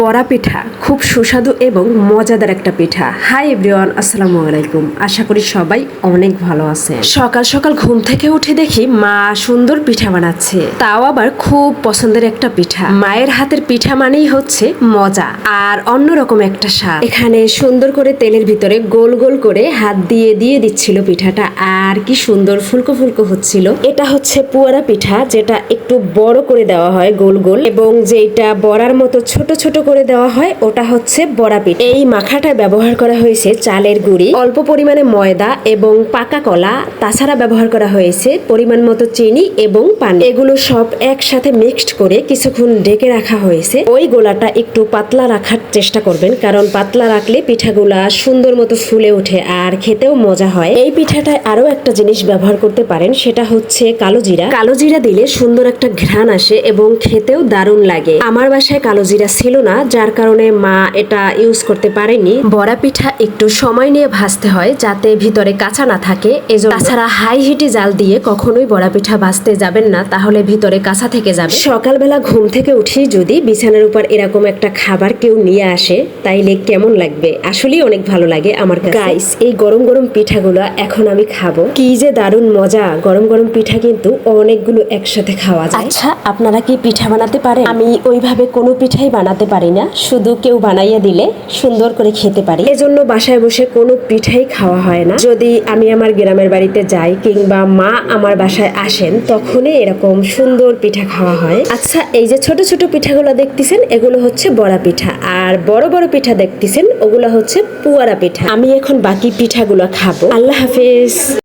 বড়া পিঠা, খুব সুস্বাদু এবং মজাদার একটা পিঠা। হাই এভরিওয়ান, আসসালামু আলাইকুম। আশা করি সবাই অনেক ভালো আছে সকাল সকাল ঘুম থেকে উঠে দেখি মা সুন্দর পিঠা বানাচ্ছে। তাও আবার খুব পছন্দের একটা পিঠা। মায়ের হাতের পিঠা মানেই হচ্ছে মজা আর অন্যরকম একটা স্বাদ। এখানে সুন্দর করে তেলের ভিতরে গোল গোল করে হাত দিয়ে দিয়ে দিচ্ছিল পিঠাটা। আর কি সুন্দর ফুলকো ফুলকো হচ্ছিল। এটা হচ্ছে পুয়ারা পিঠা, যেটা একটু বড় করে দেওয়া হয় গোল গোল এবং যেটা বড়ার মতো ছোট ছোট করে দেওয়া হয়, ওটা হচ্ছে বড়া পিঠা এই মাখাটা ব্যবহার করা হয়েছে চালের গুঁড়ি, অল্প পরিমাণে ময়দা এবং পাকা কলা, তাছাড়া ব্যবহার করা হয়েছে পরিমাণ মতো চিনি এবং পানি। এগুলো সব একসাথে মিক্সড করে কিছুক্ষণ ঢেকে রাখা হয়েছে। ওই গোলাটা একটু পাতলা রাখার চেষ্টা করবেন, কারণ পাতলা রাখলে পিঠাগুলা সুন্দর মতো ফুলে ওঠে আর খেতেও মজা হয়। এই পিঠাটায় আরও একটা জিনিস ব্যবহার করতে পারেন, সেটা হচ্ছে কালো জিরা। কালো জিরা দিলে সুন্দর একটা ঘ্রাণ আসে এবং খেতেও দারুণ লাগে। আমার বাসায় কালো জিরা ছিল না যার কারণে মা এটা ইউজ করতে পারেনি। বড়া পিঠা একটু সময় নিয়ে ভাজতে হয় যাতে ভিতরে কাঁচা না থাকে। এজন্য তাছাড়া হাই হিটে জাল দিয়ে কখনোই বড়া পিঠা ভাজতে যাবেন না তাহলে ভিতরে কাঁচা থেকে যাবে। সকালবেলা ঘুম থেকে উঠি যদি বিছানার উপর এরকম একটা খাবার কেউ নিয়ে আসে তাইলে কেমন লাগবে? আসলেই অনেক ভালো লাগে আমার গাইস এই গরম গরম পিঠাগুলো এখন আমি খাব। কি যে দারুণ মজা! গরম গরম পিঠা কিন্তু অনেকগুলো একসাথে খাওয়া যায়। আচ্ছা আপনারা কি পিঠা বানাতে পারেন? আমি ওইভাবে কোনো পিঠাই বানাতে পারি না, শুধু কেউ বানাইয়া দিলে সুন্দর করে খেতে পারি। এজন্য বাসায় বসে কোনো পিঠাই খাওয়া হয় না। যদি আমি আমার গ্রামের বাড়িতে যাই কিংবা মা আমার বাসায় আসেন, তখনই এরকম সুন্দর পিঠা খাওয়া হয়। আচ্ছা এই যে ছোট ছোট পিঠাগুলো দেখতেছেন, এগুলো হচ্ছে বড়া পিঠা। আর বড় বড় পিঠা দেখতেছেন, ওগুলো হচ্ছে পুয়ারা পিঠা। আমি এখন বাকি পিঠাগুলো খাব। আল্লাহ হাফিজ।